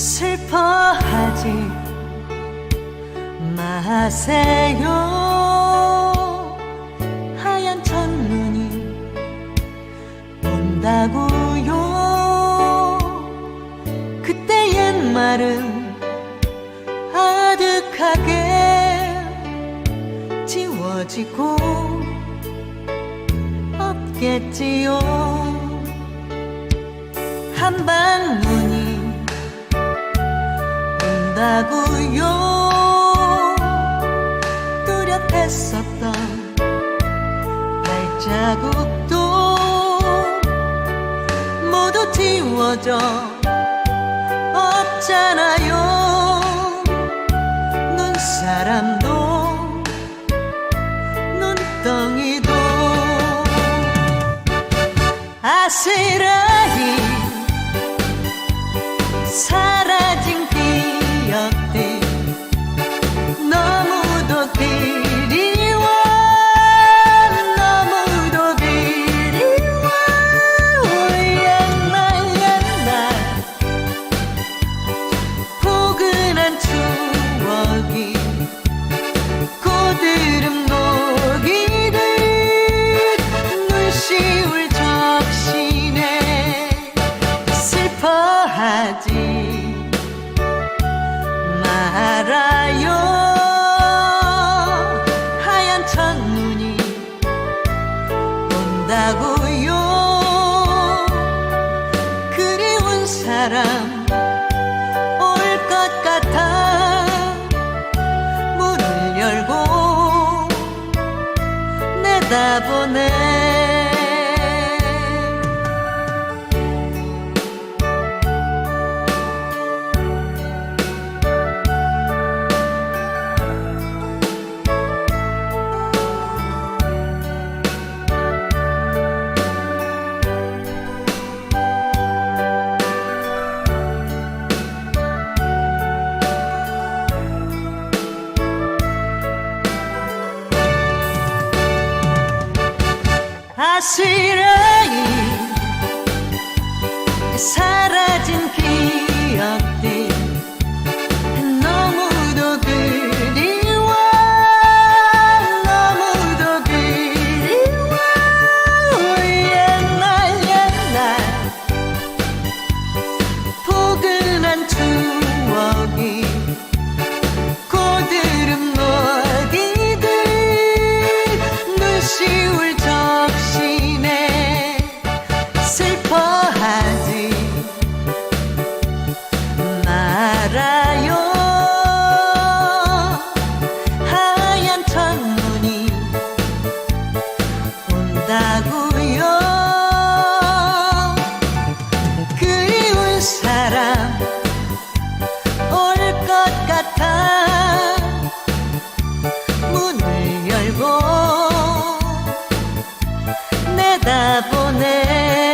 슬퍼하지 마세요. 하얀 첫눈이 온다고요. 그때 옛말은 아득하게 지워지고 없겠지요. 한방문 이 온다고요. 뚜렷했었던 발자국도 모두 지워져 없잖아요. 눈사람도 눈덩이도 아스라 사람 올 것 같아 문을 열고 내다보네 아스라이 사라진 그리운 사람 올 것 같아. 문을 열고 내다보네